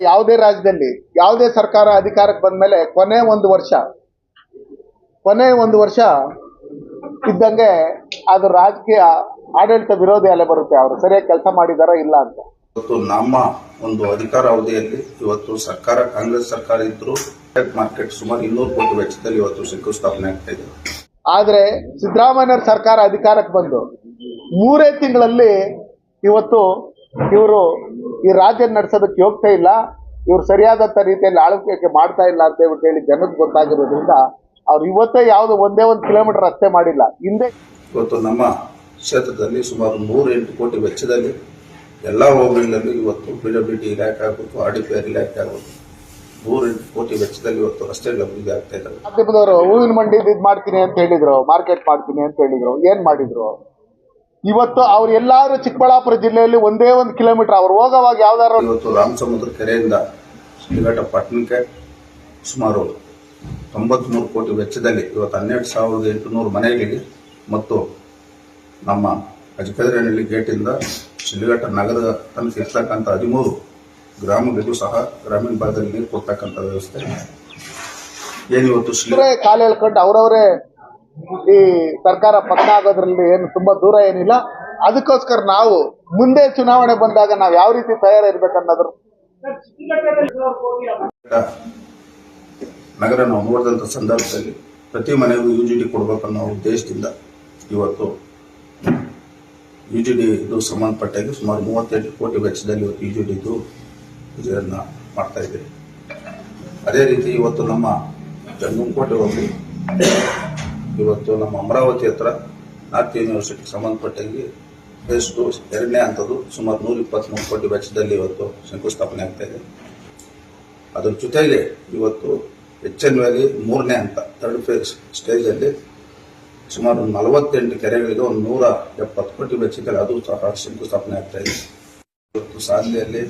ಯಾವುದೇ ರಾಜ್ಯದಲ್ಲಿ ಯಾವುದೇ ಸರ್ಕಾರ ಅಧಿಕಾರಕ್ಕೆ ಬಂದ ಮೇಲೆ ಕೊನೆ ಒಂದು ವರ್ಷ ಕೊನೆ ಒಂದು ವರ್ಷ ಇದ್ದಂಗೆ ಅದು ರಾಜಕೀಯ ಆಡಳಿತ ವಿರೋಧಿ ಅಲೆ ಬರುತ್ತೆ ಅವರು. ಸರಿಯಾಗಿ ಕೆಲಸ ಮಾಡಿದಾರ ಇಲ್ಲ ಅಂತ. ಇವತ್ತು ನಮ್ಮ ಒಂದು ಅಧಿಕಾರ ಅವಧಿಯಲ್ಲಿ ಇವತ್ತು ಸರ್ಕಾರ ಕಾಂಗ್ರೆಸ್ ಸರ್ಕಾರ ಇದ್ರು ಮಾರ್ಕೆಟ್ ಸುಮಾರು ಇನ್ನೂರು ಕೋಟಿ ವೆಚ್ಚದಲ್ಲಿ ಇವತ್ತು ಶಂಕುಸ್ಥಾಪನೆ ಆಗ್ತಾ ಇದೆ. ಆದ್ರೆ ಸಿದ್ದರಾಮಯ್ಯ ಸರ್ಕಾರ ಅಧಿಕಾರಕ್ಕೆ ಬಂದು ಮೂರೇ ತಿಂಗಳಲ್ಲಿ ಇವತ್ತು ಇವರು ಈ ರಾಜ್ಯ ನಡೆಸೋದಕ್ಕೆ ಯೋಗ್ಯತೆ ಇಲ್ಲ. ಇವ್ರು ಸರಿಯಾದಂಥ ರೀತಿಯಲ್ಲಿ ಆಳ್ವಿಕೆ ಮಾಡ್ತಾ ಇಲ್ಲ ಅಂತ ಹೇಳ್ಬಿಟ್ಟು ಹೇಳಿ ಜನಕ್ಕೆ ಗೊತ್ತಾಗಿರೋದ್ರಿಂದ ಅವ್ರು ಇವತ್ತೇ ಯಾವುದು ಒಂದೇ ಒಂದು ಕಿಲೋಮೀಟರ್ ರಸ್ತೆ ಮಾಡಿಲ್ಲ. ಹಿಂದೆ ಇವತ್ತು ನಮ್ಮ ಕ್ಷೇತ್ರದಲ್ಲಿ ಸುಮಾರು ನೂರ ಎಂಟು ಕೋಟಿ ವೆಚ್ಚದಲ್ಲಿ ಎಲ್ಲ ಹೋಬಳಿಗಳಲ್ಲಿ ಇವತ್ತು ಪಿ ಡಬ್ಲ್ಯೂ ಡಿ ಇಲಾಖೆ ಆಗ್ಬೋದು ಆರ್ ಡಿ ಪಿ ಆರ್ ಇಲಾಖೆ ಆಗ್ಬೋದು ನೂರ ಎಂಟು ಕೋಟಿ ವೆಚ್ಚದಲ್ಲಿ ಇವತ್ತು ರಸ್ತೆಗಳು ಅಭಿವೃದ್ಧಿ ಆಗ್ತಾ ಇದ್ದಾರೆ ಮಾಧ್ಯಮದವರು ಹೂವಿನ ಮಂಡಿ ಇದು ಮಾಡ್ತೀನಿ ಅಂತ ಹೇಳಿದ್ರು ಮಾರ್ಕೆಟ್ ಮಾಡ್ತೀನಿ ಅಂತ ಹೇಳಿದ್ರು ಏನ್ ಮಾಡಿದ್ರು? ಇವತ್ತು ಅವ್ರು ಎಲ್ಲಾರು ಚಿಕ್ಕಬಳ್ಳಾಪುರ ಜಿಲ್ಲೆಯಲ್ಲಿ ಒಂದೇ ಒಂದು ಕಿಲೋಮೀಟರ್ ಅವ್ರು ಹೋಗೋವಾಗ ಯಾವ್ದಾರು ಇವತ್ತು ರಾಮಸಮುದ್ರ ಕೆರೆಯಿಂದ ಶ್ರೀಘಟ್ಟ ಪಟ್ಟಣಕ್ಕೆ ಸುಮಾರು ತೊಂಬತ್ಮೂರು ಕೋಟಿ ವೆಚ್ಚದಲ್ಲಿ ಇವತ್ತು ಹನ್ನೆರಡು ಸಾವಿರದ ಎಂಟುನೂರು ಮನೆಗಳಿಗೆ ಮತ್ತು ನಮ್ಮ ಅಜಕದರಹಳ್ಳಿ ಗೇಟಿಂದ ಶಿಡ್ಲಘಟ್ಟ ನಗರದ ತನಕ ಇರ್ತಕ್ಕಂಥ ಹದಿಮೂರು ಗ್ರಾಮಗಳಿಗೂ ಸಹ ಗ್ರಾಮೀಣ ಭಾಗದಲ್ಲಿ ನೀರು ಕೊಡ್ತಕ್ಕಂಥ ವ್ಯವಸ್ಥೆ. ಏನಿವತ್ತು ಇವತ್ತು ಅವರೇ ಕಾಲು ಹೇಳ್ಕೊಂಡು ಅವ್ರವರೇ ಈ ಸರ್ಕಾರ ಪಕ್ಕ ಆಗೋದ್ರಲ್ಲಿ ಏನು ತುಂಬಾ ದೂರ ಏನಿಲ್ಲ. ಅದಕ್ಕೋಸ್ಕರ ನಾವು ಮುಂದೆ ಚುನಾವಣೆ ಬಂದಾಗ ನಾವು ಯಾವ ರೀತಿ ತಯಾರಿರ್ಬೇಕನ್ನೋದ್ರ ನಗರ ನಾವು ನೋಡಿದಂಥ ಸಂದರ್ಭದಲ್ಲಿ ಪ್ರತಿ ಮನೆಗೂ ಯು ಜಿ ಡಿ ಕೊಡಬೇಕನ್ನೋ ಉದ್ದೇಶದಿಂದ ಇವತ್ತು ಯು ಜಿ ಡಿ ಇದು ಸಂಬಂಧಪಟ್ಟಾಗಿ ಸುಮಾರು ಮೂವತ್ತೆಂಟು ಕೋಟಿ ವೆಚ್ಚದಲ್ಲಿ ಇವತ್ತು ಯು ಜಿ ಡಿ ಇದು ಇದನ್ನು ಮಾಡ್ತಾ ಇದ್ದೀವಿ ಅದೇ ರೀತಿ ಇವತ್ತು ನಮ್ಮ ಜಂಗಮಕೋಟೆ ಹೋಗಿ ಇವತ್ತು ನಮ್ಮ ಅಮರಾವತಿ ಹತ್ರ ನಾರ್ತ್ ಯೂನಿವರ್ಸಿಟಿಗೆ ಸಂಬಂಧಪಟ್ಟಂಗೆ ಫೇಸ್ ಟು ಎರಡನೇ ಹಂತದ್ದು ಸುಮಾರು ನೂರ ಇಪ್ಪತ್ತ್ಮೂರು ಕೋಟಿ ವೆಚ್ಚದಲ್ಲಿ ಇವತ್ತು ಶಂಕುಸ್ಥಾಪನೆ ಆಗ್ತಾ ಇದೆ. ಅದ್ರ ಜೊತೆಗೆ ಇವತ್ತು ಎಚ್ ಎನ್ ವ್ಯಾಲಿ ಮೂರನೇ ಹಂತ ಥರ್ಡ್ ಫೇಸ್ ಸ್ಟೇಜಲ್ಲಿ ಸುಮಾರು ನಲವತ್ತೆಂಟು ಕೆರೆಗಳಿಗೆ ಒಂದು ನೂರ ಎಪ್ಪತ್ತು ಕೋಟಿ ವೆಚ್ಚದಲ್ಲಿ ಅದು ಸಹ ಶಂಕುಸ್ಥಾಪನೆ ಆಗ್ತಾ ಇದೆ. ಇವತ್ತು ಸಾಧನೆಯಲ್ಲಿ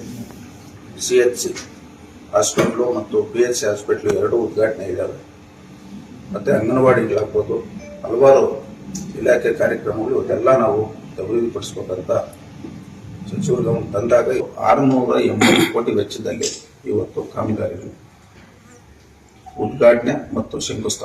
ಸಿ ಎಚ್ ಸಿ, ಹಾಸ್ಪಿಟ್ಲು ಮತ್ತು ಪಿ ಎಚ್ ಸಿ ಹಾಸ್ಪಿಟ್ಲು ಎರಡೂ ಉದ್ಘಾಟನೆ ಇದ್ದಾವೆ ಮತ್ತು ಅಂಗನವಾಡಿಗಳಾಗ್ಬೋದು ಹಲವಾರು ಇಲಾಖೆ ಕಾರ್ಯಕ್ರಮಗಳು ಇವತ್ತೆಲ್ಲ ನಾವು ಅಭಿವೃದ್ಧಿಪಡಿಸ್ಬೇಕಂತ ಗಮನ ತಂದಾಗ ಆರುನೂರ ಎಂಬತ್ತು ಕೋಟಿ ವೆಚ್ಚದಲ್ಲಿ ಇವತ್ತು ಕಾಮಗಾರಿಗಳು. ಉದ್ಘಾಟನೆ ಮತ್ತು ಶಂಕುಸ್ಥಾಪನೆ.